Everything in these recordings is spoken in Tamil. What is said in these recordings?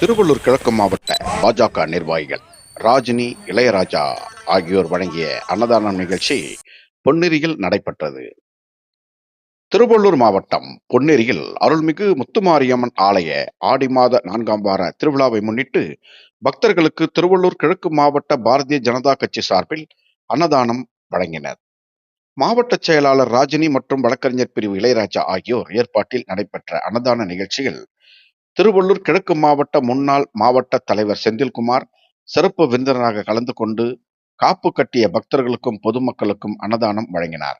திருவள்ளூர் கிழக்கு மாவட்ட பாஜக நிர்வாகிகள் ராஜினி இளையராஜா ஆகியோர் வழங்கிய அன்னதானம் நிகழ்ச்சி பொன்னேரியில் நடைபெற்றது. திருவள்ளூர் மாவட்டம் பொன்னேரியில் அருள்மிகு முத்துமாரியம்மன் ஆலய ஆடி மாத நான்காம் வார திருவிழாவை முன்னிட்டு பக்தர்களுக்கு திருவள்ளூர் கிழக்கு மாவட்ட பாரதிய ஜனதா கட்சி சார்பில் அன்னதானம் வழங்கினர். மாவட்ட செயலாளர் ராஜினி மற்றும் வழக்கறிஞர் பிரிவு இளையராஜா ஆகியோர் ஏற்பாட்டில் நடைபெற்ற அன்னதான நிகழ்ச்சியில் திருவள்ளூர் கிழக்கு மாவட்ட முன்னாள் மாவட்ட தலைவர் செந்தில்குமார் சிறப்பு விருந்தினராக கலந்து கொண்டு காப்பு கட்டிய பக்தர்களுக்கும் பொதுமக்களுக்கும் அன்னதானம் வழங்கினார்.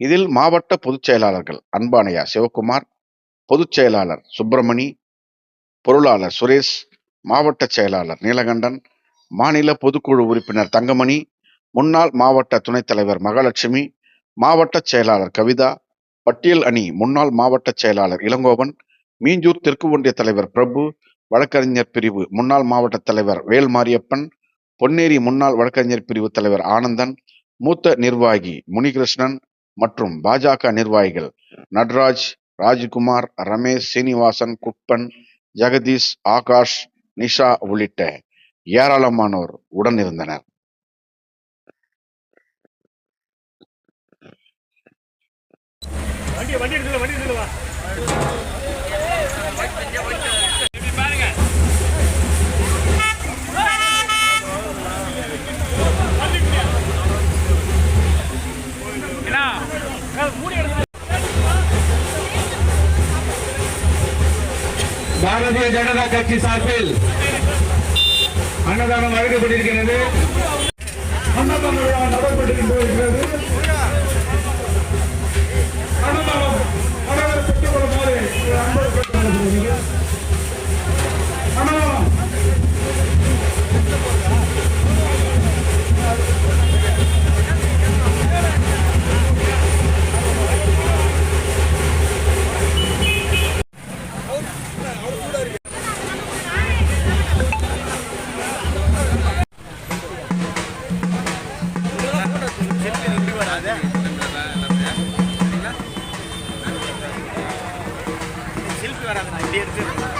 இதில் மாவட்ட பொதுச் செயலாளர்கள் அன்பானையா சிவகுமார் பொதுச் செயலாளர் சுப்பிரமணி பொருளாளர் சுரேஷ் மாவட்ட செயலாளர் நீலகண்டன் மாநில பொதுக்குழு உறுப்பினர் தங்கமணி முன்னாள் மாவட்ட துணைத் தலைவர் மகாலட்சுமி மாவட்ட செயலாளர் கவிதா பட்டியல் அணி முன்னாள் மாவட்ட செயலாளர் இளங்கோவன் மீஞ்சூர் தெற்கு ஒன்றிய தலைவர் பிரபு வழக்கறிஞர் பிரிவு முன்னாள் மாவட்ட தலைவர் வேல்மாரியப்பன் பொன்னேரி முன்னாள் வழக்கறிஞர் பிரிவு தலைவர் ஆனந்தன் மூத்த நிர்வாகி முனிகிருஷ்ணன் மற்றும் பாஜக நிர்வாகிகள் நட்ராஜ் ராஜ்குமார் ரமேஷ் சீனிவாசன் குப்பன் ஜெகதீஷ் ஆகாஷ் நிஷா உள்ளிட்ட ஏராளமானோர் உடனிருந்தனர் வண்டி வண்டி எடுத்துல வண்டி வா. பாரதிய ஜனதா கட்சி சார்பில் அன்னதானம் வழங்கப்பட்டிருக்கிறது அன்னதான விழா வெளியெடுத்து